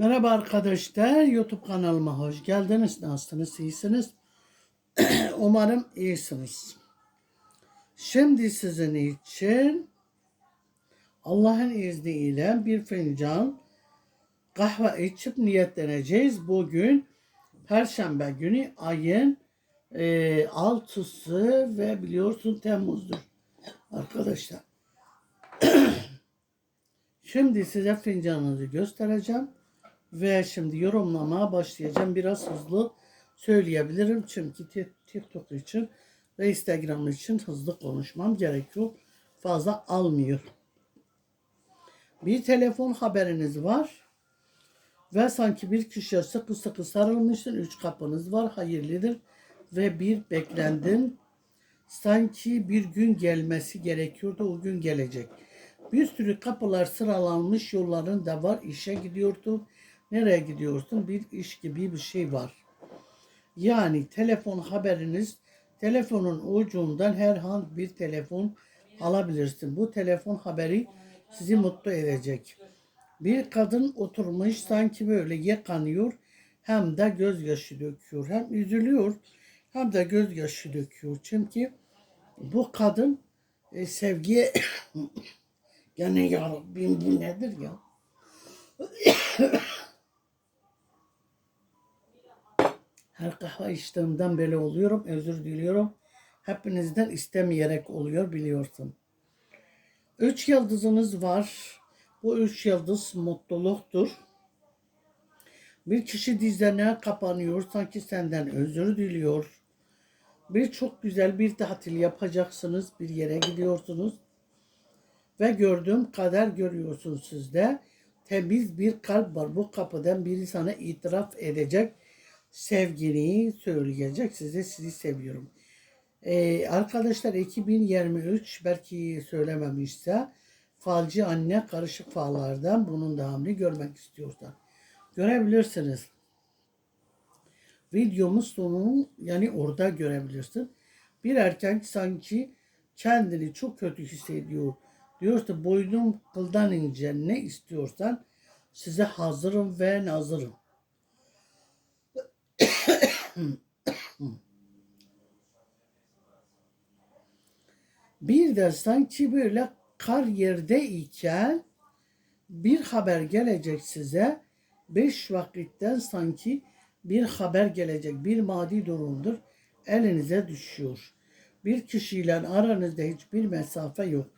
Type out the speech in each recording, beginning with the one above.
Merhaba arkadaşlar, YouTube kanalıma hoş geldiniz. Nasılsınız, iyisiniz? Umarım iyisiniz. Şimdi sizin için Allah'ın izniyle bir fincan kahve içip niyetleneceğiz. Bugün Perşembe günü ayın e, 6'sı ve biliyorsun Temmuz'dur arkadaşlar. Şimdi size fincanınızı göstereceğim. Ve şimdi yorumlamaya başlayacağım. Biraz hızlı söyleyebilirim. Çünkü Tik- TikTok için ve Instagram için hızlı konuşmam gerekiyor. Fazla almıyor. Bir telefon haberiniz var. Ve sanki bir kişiye sıkı sıkı sarılmışsın. Üç kapınız var. Hayırlıdır. Ve bir beklendin. Sanki bir gün gelmesi gerekiyordu. O gün gelecek. Bir sürü kapılar sıralanmış yolların da var. İşe gidiyordun. Nereye gidiyorsun? Bir iş gibi bir şey var. Yani telefon haberiniz telefonun ucundan herhangi bir telefon alabilirsin. Bu telefon haberi sizi mutlu edecek. Bir kadın oturmuş sanki böyle yıkanıyor hem de gözyaşı döküyor. Hem üzülüyor hem de gözyaşı döküyor. Çünkü bu kadın e, sevgiye yani ya Rabbim bu nedir ya? Her kahve içtiğimden böyle oluyorum. Özür diliyorum. Hepinizden istemeyerek oluyor biliyorsun. Üç yıldızınız var. Bu üç yıldız mutluluktur. Bir kişi dizlerine kapanıyor. Sanki senden özür diliyor. Bir çok güzel bir tatil yapacaksınız. Bir yere gidiyorsunuz. Ve gördüğüm kadar görüyorsunuz sizde. Temiz bir kalp var. Bu kapıdan biri sana itiraf edecek sevgini söyleyecek. Size sizi seviyorum. Ee, arkadaşlar 2023 belki söylememişse falcı anne karışık fallardan bunun devamını görmek istiyorsan görebilirsiniz. Videomuz sonunu yani orada görebilirsin. Bir erkek sanki kendini çok kötü hissediyor. Diyorsa boynum kıldan ince ne istiyorsan size hazırım ve nazırım. Bir de sanki böyle kar yerde iken bir haber gelecek size. Beş vakitten sanki bir haber gelecek. Bir maddi durumdur. Elinize düşüyor. Bir kişiyle aranızda hiçbir mesafe yok.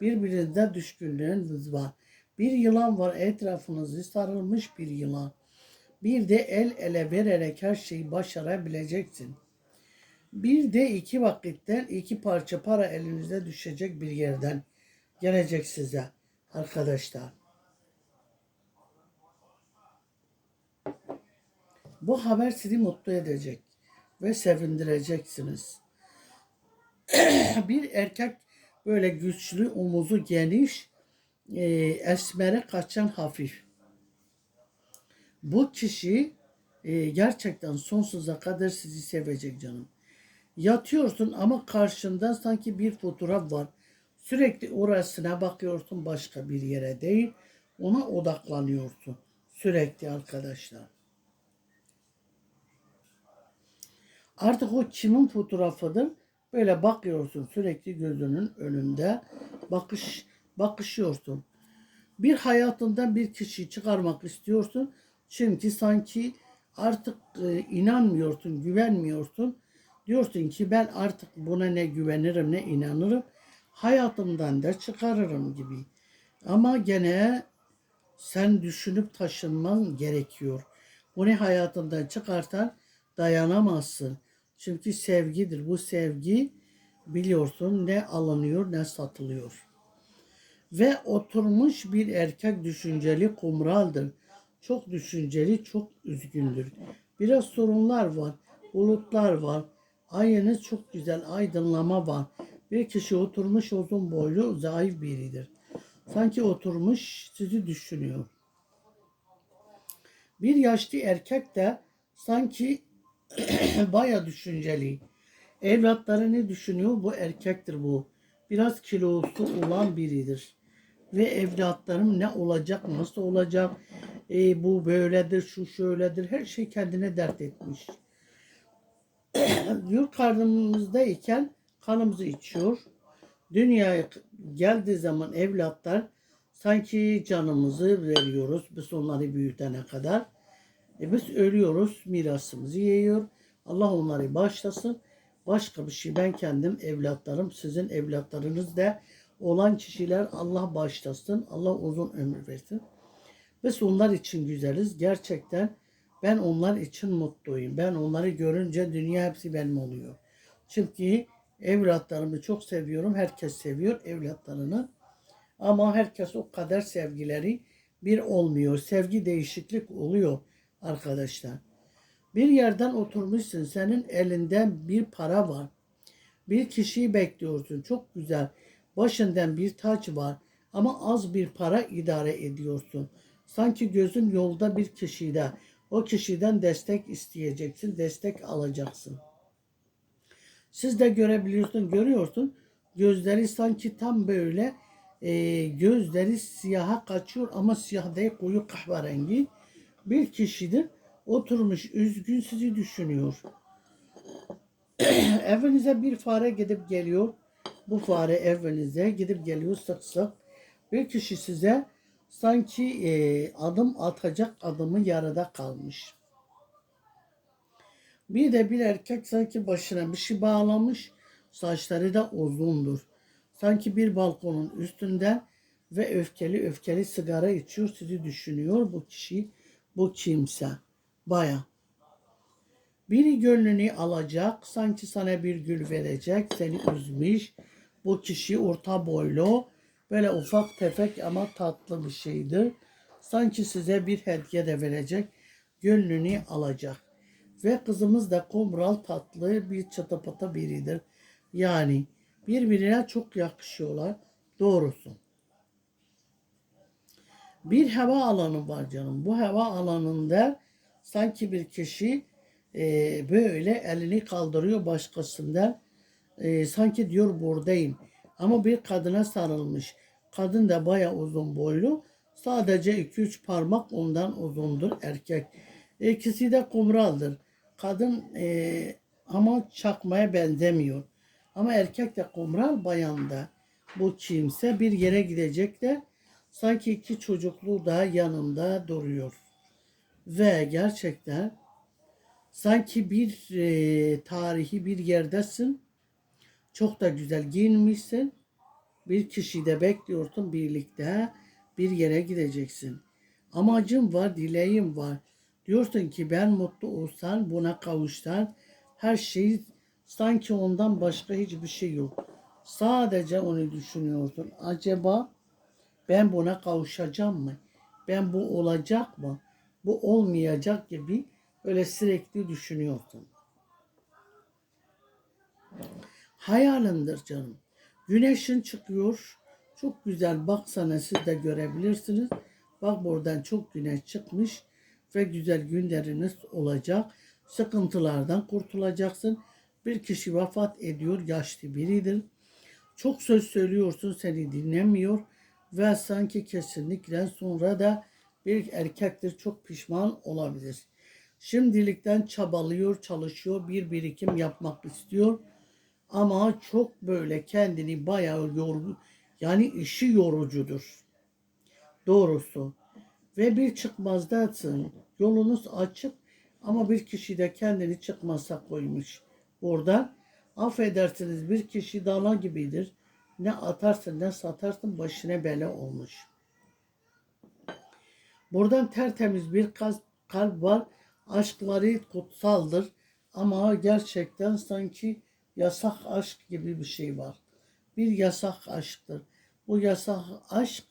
Birbirinize düşkünlüğünüz var. Bir yılan var etrafınızı sarılmış bir yılan. Bir de el ele vererek her şeyi başarabileceksin. Bir de iki vakitten iki parça para elinize düşecek bir yerden gelecek size arkadaşlar. Bu haber sizi mutlu edecek ve sevindireceksiniz. bir erkek böyle güçlü, omuzu geniş, e, esmere kaçan hafif. Bu kişi e, gerçekten sonsuza kadar sizi sevecek canım. Yatıyorsun ama karşında sanki bir fotoğraf var. Sürekli orasına bakıyorsun başka bir yere değil. Ona odaklanıyorsun. Sürekli arkadaşlar. Artık o kimin fotoğrafıdır? Böyle bakıyorsun sürekli gözünün önünde. Bakış bakışıyorsun. Bir hayatından bir kişiyi çıkarmak istiyorsun. Çünkü sanki artık e, inanmıyorsun, güvenmiyorsun. Diyorsun ki ben artık buna ne güvenirim ne inanırım. Hayatımdan da çıkarırım gibi. Ama gene sen düşünüp taşınman gerekiyor. Bunu hayatından çıkartan dayanamazsın. Çünkü sevgidir. Bu sevgi biliyorsun ne alınıyor ne satılıyor. Ve oturmuş bir erkek düşünceli kumraldır. Çok düşünceli, çok üzgündür. Biraz sorunlar var, bulutlar var. Ayınız çok güzel, aydınlama var. Bir kişi oturmuş uzun boylu, zayıf biridir. Sanki oturmuş sizi düşünüyor. Bir yaşlı erkek de sanki baya düşünceli. Evlatlarını düşünüyor. Bu erkektir bu. Biraz kilosu olan biridir. Ve evlatlarım ne olacak, nasıl olacak? e, bu böyledir, şu şöyledir. Her şey kendine dert etmiş. Yurt karnımızdayken kanımızı içiyor. Dünyaya geldiği zaman evlatlar sanki canımızı veriyoruz. Biz onları büyütene kadar. E biz ölüyoruz, mirasımızı yiyor. Allah onları bağışlasın. Başka bir şey ben kendim evlatlarım, sizin evlatlarınız da olan kişiler Allah bağışlasın. Allah uzun ömür versin. Biz onlar için güzeliz. Gerçekten ben onlar için mutluyum. Ben onları görünce dünya hepsi benim oluyor. Çünkü evlatlarımı çok seviyorum. Herkes seviyor evlatlarını. Ama herkes o kadar sevgileri bir olmuyor. Sevgi değişiklik oluyor arkadaşlar. Bir yerden oturmuşsun. Senin elinden bir para var. Bir kişiyi bekliyorsun. Çok güzel. Başından bir taç var. Ama az bir para idare ediyorsun. Sanki gözün yolda bir kişide. O kişiden destek isteyeceksin. Destek alacaksın. Siz de görebiliyorsun, görüyorsun. Gözleri sanki tam böyle e, gözleri siyaha kaçıyor ama siyah değil koyu kahverengi. Bir kişidir oturmuş üzgün sizi düşünüyor. Evinize bir fare gidip geliyor. Bu fare evinize gidip geliyor sık. Bir kişi size sanki e, adım atacak adımı yarıda kalmış. Bir de bir erkek sanki başına bir şey bağlamış. Saçları da uzundur. Sanki bir balkonun üstünde ve öfkeli öfkeli sigara içiyor. Sizi düşünüyor bu kişi, bu kimse. Baya. Biri gönlünü alacak, sanki sana bir gül verecek, seni üzmüş. Bu kişi orta boylu, böyle ufak tefek ama tatlı bir şeydir. Sanki size bir hediye de verecek, gönlünü alacak. Ve kızımız da kumral tatlı bir çıtıpıtı biridir. Yani birbirine çok yakışıyorlar. Doğrusu. Bir hava alanı var canım. Bu hava alanında sanki bir kişi e, böyle elini kaldırıyor başkasından. E, sanki diyor buradayım. Ama bir kadına sarılmış. Kadın da baya uzun boylu. Sadece 2-3 parmak ondan uzundur erkek. İkisi de kumraldır. Kadın e, ama çakmaya benzemiyor. Ama erkek de kumral bayan da. Bu kimse bir yere gidecek de sanki iki çocuklu da yanında duruyor. Ve gerçekten sanki bir e, tarihi bir yerdesin. Çok da güzel giyinmişsin. Bir kişi de bekliyorsun birlikte bir yere gideceksin. Amacım var, dileğim var. Diyorsun ki ben mutlu olsan, buna kavuşsan her şey sanki ondan başka hiçbir şey yok. Sadece onu düşünüyorsun. Acaba ben buna kavuşacağım mı? Ben bu olacak mı? Bu olmayacak gibi böyle sürekli düşünüyorsun. Hayalindir canım. Güneşin çıkıyor. Çok güzel baksana siz de görebilirsiniz. Bak buradan çok güneş çıkmış ve güzel günleriniz olacak. Sıkıntılardan kurtulacaksın. Bir kişi vefat ediyor, yaşlı biridir. Çok söz söylüyorsun, seni dinlemiyor ve sanki kesinlikle sonra da bir erkektir çok pişman olabilir. Şimdilikten çabalıyor, çalışıyor, bir birikim yapmak istiyor. Ama çok böyle kendini bayağı yorgu, yani işi yorucudur. Doğrusu. Ve bir çıkmazdasın. Yolunuz açık ama bir kişi de kendini çıkmaza koymuş. Oradan affedersiniz bir kişi dana gibidir. Ne atarsın ne satarsın başına bela olmuş. Buradan tertemiz bir kalp var. Aşkları kutsaldır. Ama gerçekten sanki yasak aşk gibi bir şey var. Bir yasak aşktır. Bu yasak aşk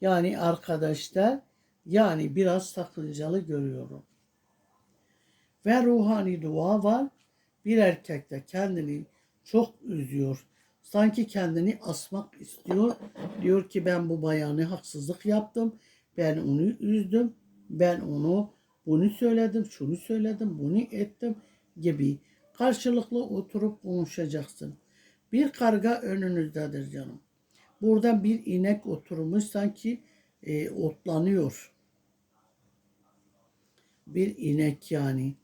yani arkadaşlar yani biraz sakıncalı görüyorum. Ve ruhani dua var. Bir erkek de kendini çok üzüyor. Sanki kendini asmak istiyor. Diyor ki ben bu bayanı haksızlık yaptım. Ben onu üzdüm. Ben onu bunu söyledim, şunu söyledim, bunu ettim gibi. Karşılıklı oturup konuşacaksın. Bir karga önünüzdedir canım. Burada bir inek oturmuş sanki e, otlanıyor. bir inek yani.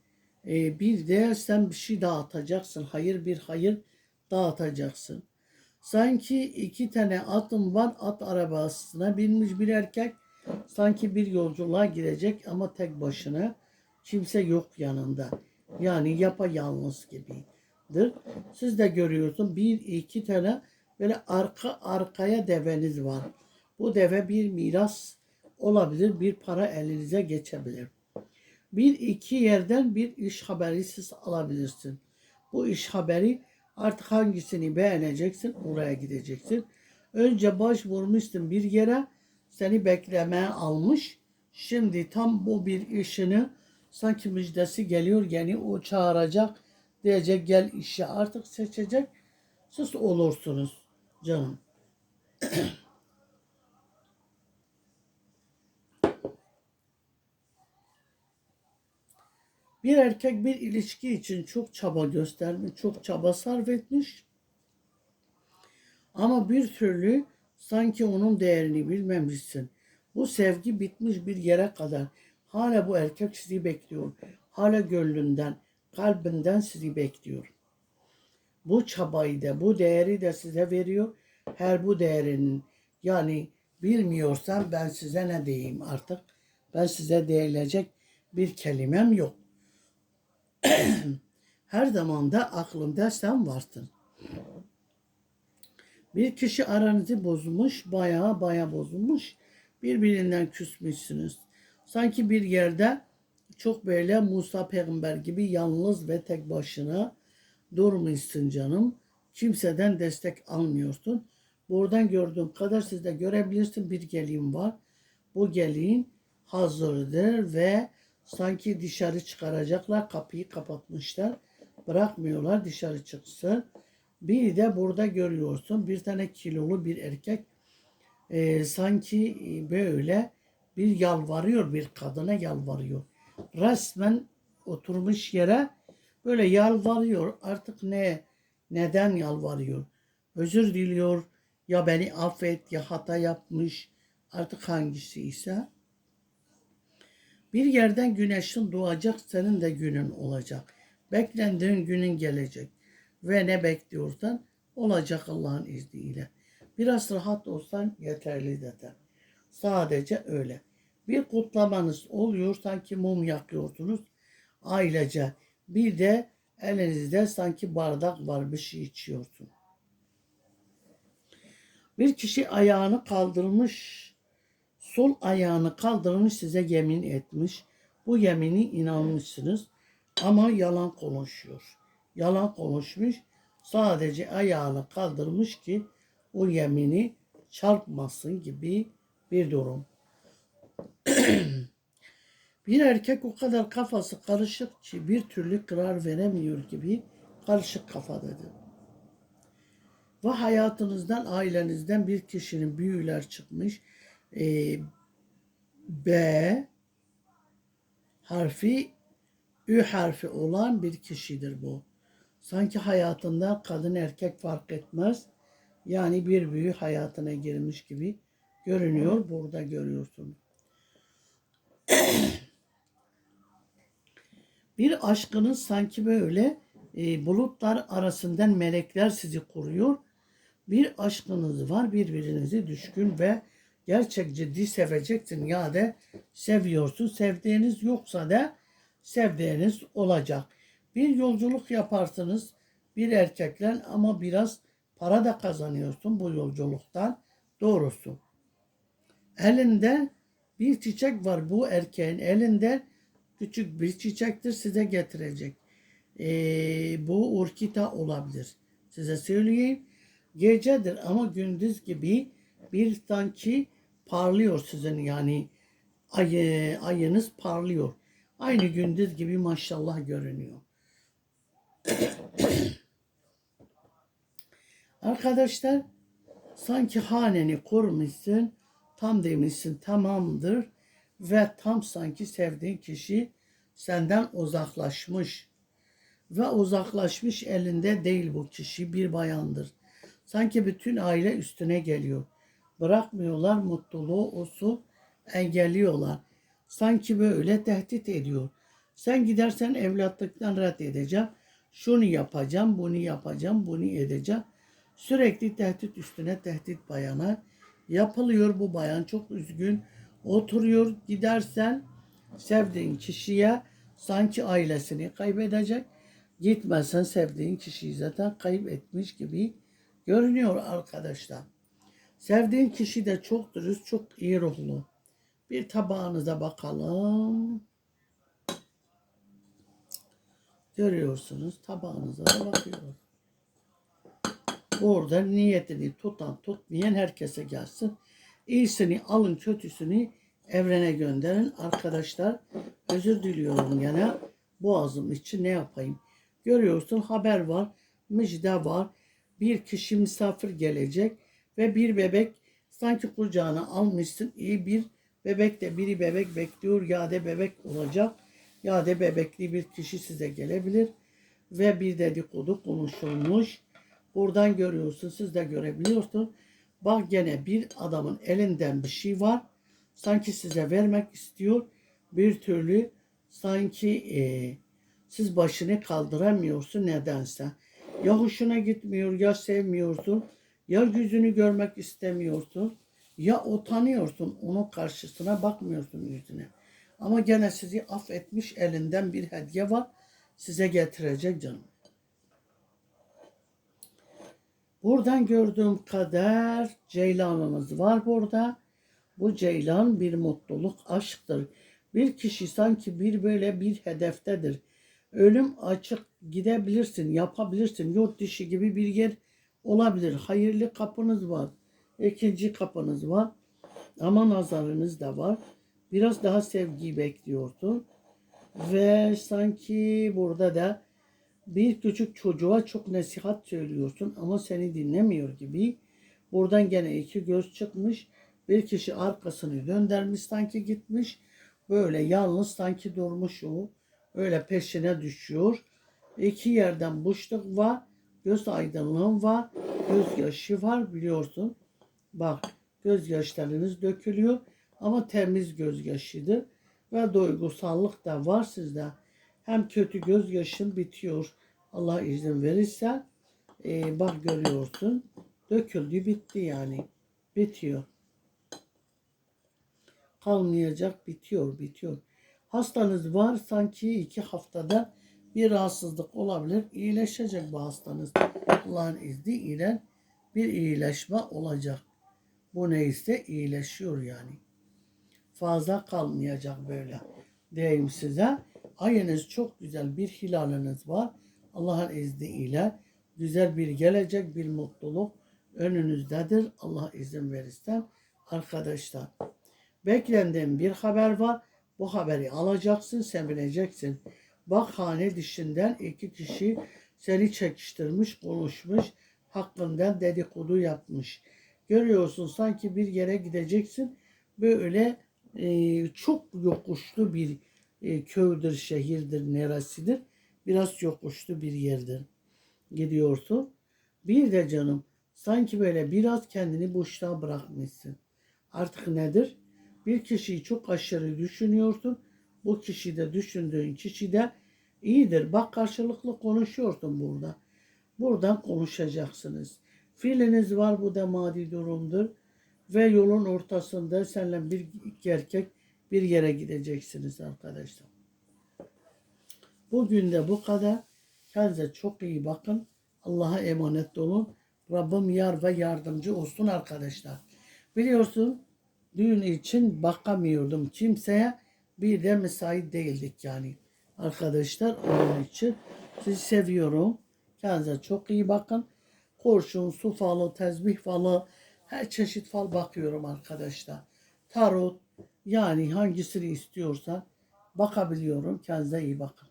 E, bir de sen bir şey dağıtacaksın. Hayır bir hayır dağıtacaksın. Sanki iki tane atım var. At arabasına binmiş bir erkek. Sanki bir yolculuğa girecek ama tek başına. Kimse yok yanında. Yani yapayalnız gibidir. Siz de görüyorsun bir iki tane böyle arka arkaya deveniz var. Bu deve bir miras olabilir. Bir para elinize geçebilir. Bir iki yerden bir iş haberi siz alabilirsin. Bu iş haberi artık hangisini beğeneceksin oraya gideceksin. Önce başvurmuşsun bir yere seni beklemeye almış. Şimdi tam bu bir işini sanki müjdesi geliyor yani o çağıracak diyecek gel işe artık seçecek siz olursunuz canım. Bir erkek bir ilişki için çok çaba göstermiş, çok çaba sarf etmiş. Ama bir türlü sanki onun değerini bilmemişsin. Bu sevgi bitmiş bir yere kadar. Hala bu erkek sizi bekliyor. Hala gönlünden, kalbinden sizi bekliyor. Bu çabayı da, bu değeri de size veriyor. Her bu değerinin yani bilmiyorsam ben size ne diyeyim artık. Ben size değilecek bir kelimem yok. Her zaman da aklımda sen varsın. Bir kişi aranızı bozmuş, bayağı bayağı bozulmuş. Birbirinden küsmüşsünüz. Sanki bir yerde çok böyle Musa peygamber gibi yalnız ve tek başına durmuşsun canım. Kimseden destek almıyorsun. Buradan gördüğüm kadar siz de görebilirsin bir gelin var. Bu gelin hazırdır ve sanki dışarı çıkaracaklar kapıyı kapatmışlar. Bırakmıyorlar dışarı çıksın. Bir de burada görüyorsun bir tane kilolu bir erkek e, sanki böyle bir yalvarıyor bir kadına yalvarıyor. Resmen oturmuş yere böyle yalvarıyor. Artık ne neden yalvarıyor? Özür diliyor ya beni affet ya hata yapmış artık hangisi ise bir yerden güneşin doğacak senin de günün olacak. Beklendiğin günün gelecek ve ne bekliyorsan olacak Allah'ın izniyle. Biraz rahat olsan yeterli zaten. Sadece öyle. Bir kutlamanız oluyor sanki mum yakıyorsunuz ailece. Bir de elinizde sanki bardak var bir şey içiyorsun. Bir kişi ayağını kaldırmış, sol ayağını kaldırmış size yemin etmiş. Bu yemini inanmışsınız ama yalan konuşuyor. Yalan konuşmuş. Sadece ayağını kaldırmış ki o yemini çarpmasın gibi bir durum. bir erkek o kadar kafası karışık ki bir türlü karar veremiyor gibi karışık kafadadır. Ve hayatınızdan, ailenizden bir kişinin büyüler çıkmış. Ee, B harfi, Ü harfi olan bir kişidir bu. Sanki hayatında kadın erkek fark etmez. Yani bir büyü hayatına girmiş gibi görünüyor. Burada görüyorsun. Bir aşkınız sanki böyle e, bulutlar arasından melekler sizi koruyor. Bir aşkınız var birbirinizi düşkün ve gerçek ciddi seveceksin ya da seviyorsun. Sevdiğiniz yoksa da sevdiğiniz olacak. Bir yolculuk yaparsınız bir erkekle ama biraz para da kazanıyorsun bu yolculuktan. Doğrusu. Elinde bir çiçek var bu erkeğin elinde küçük bir çiçektir size getirecek. Ee, bu orkita olabilir. Size söyleyeyim. Gecedir ama gündüz gibi bir sanki parlıyor sizin yani ayı, ayınız parlıyor. Aynı gündüz gibi maşallah görünüyor. Arkadaşlar sanki haneni kurmuşsun, tam demişsin tamamdır ve tam sanki sevdiğin kişi senden uzaklaşmış ve uzaklaşmış elinde değil bu kişi bir bayandır. Sanki bütün aile üstüne geliyor. Bırakmıyorlar mutluluğu olsun engelliyorlar. Sanki böyle tehdit ediyor. Sen gidersen evlatlıktan reddedeceğim. Şunu yapacağım, bunu yapacağım, bunu edeceğim. Sürekli tehdit üstüne tehdit bayana yapılıyor. Bu bayan çok üzgün. Oturuyor gidersen sevdiğin kişiye sanki ailesini kaybedecek. Gitmezsen sevdiğin kişiyi zaten kaybetmiş gibi görünüyor arkadaşlar. Sevdiğin kişi de çok dürüst, çok iyi ruhlu. Bir tabağınıza bakalım. Görüyorsunuz tabağınıza da bakıyoruz. Burada niyetini tutan tutmayan herkese gelsin. İyisini alın kötüsünü evrene gönderin. Arkadaşlar özür diliyorum gene. Boğazım için ne yapayım? Görüyorsun haber var. Müjde var. Bir kişi misafir gelecek ve bir bebek sanki kucağına almışsın. iyi bir bebek de biri bebek bekliyor. Yade bebek olacak. Yade bebekli bir kişi size gelebilir. Ve bir dedikodu konuşulmuş. Buradan görüyorsun. Siz de görebiliyorsun. Bak gene bir adamın elinden bir şey var. Sanki size vermek istiyor. Bir türlü sanki e, siz başını kaldıramıyorsun nedense. Ya hoşuna gitmiyor ya sevmiyorsun. Ya yüzünü görmek istemiyorsun. Ya utanıyorsun. Onun karşısına bakmıyorsun yüzüne. Ama gene sizi affetmiş elinden bir hediye var. Size getirecek canım. Buradan gördüğüm kadar ceylanımız var burada. Bu ceylan bir mutluluk, aşktır. Bir kişi sanki bir böyle bir hedeftedir. Ölüm açık gidebilirsin, yapabilirsin. Yurt dışı gibi bir yer olabilir. Hayırlı kapınız var. ikinci kapınız var. Ama nazarınız da var. Biraz daha sevgiyi bekliyorsun. Ve sanki burada da bir küçük çocuğa çok nasihat söylüyorsun ama seni dinlemiyor gibi. Buradan gene iki göz çıkmış. Bir kişi arkasını döndürmüş sanki gitmiş. Böyle yalnız sanki durmuş o. Öyle peşine düşüyor. İki yerden boşluk var. Göz aydınlığı var. Gözyaşı var biliyorsun. Bak gözyaşlarınız dökülüyor. Ama temiz gözyaşıdır. Ve duygusallık da var sizde. Hem kötü gözyaşın bitiyor. Allah izin verirse. Ee, bak görüyorsun. Döküldü bitti yani. Bitiyor. Kalmayacak bitiyor bitiyor. Hastanız var sanki iki haftada bir rahatsızlık olabilir. İyileşecek bu hastanız. Allah'ın izniyle bir iyileşme olacak. Bu neyse iyileşiyor yani. Fazla kalmayacak böyle. Diyeyim size. Ayınız çok güzel bir hilaliniz var. Allah'ın izniyle güzel bir gelecek, bir mutluluk önünüzdedir. Allah izin verirse arkadaşlar. Beklendiğim bir haber var. Bu haberi alacaksın, sevineceksin. Bak hane dışından iki kişi seni çekiştirmiş, konuşmuş, hakkından dedikodu yapmış. Görüyorsun sanki bir yere gideceksin. Böyle e, çok yokuşlu bir e, köydür, şehirdir, neresidir. Biraz yokuşlu bir yerdir. Gidiyorsun. Bir de canım sanki böyle biraz kendini boşluğa bırakmışsın. Artık nedir? Bir kişiyi çok aşırı düşünüyorsun. Bu kişi de düşündüğün kişi de iyidir. Bak karşılıklı konuşuyorsun burada. Buradan konuşacaksınız. Fiiliniz var bu da maddi durumdur. Ve yolun ortasında seninle bir iki erkek bir yere gideceksiniz arkadaşlar. Bugün de bu kadar. Kendinize çok iyi bakın. Allah'a emanet olun. Rabbim yar ve yardımcı olsun arkadaşlar. Biliyorsun düğün için bakamıyordum kimseye. Bir de müsait değildik yani. Arkadaşlar onun için sizi seviyorum. Kendinize çok iyi bakın. Kurşun, su falı, tezbih falı, her çeşit fal bakıyorum arkadaşlar. Tarot, yani hangisini istiyorsan bakabiliyorum. Kendinize iyi bakın.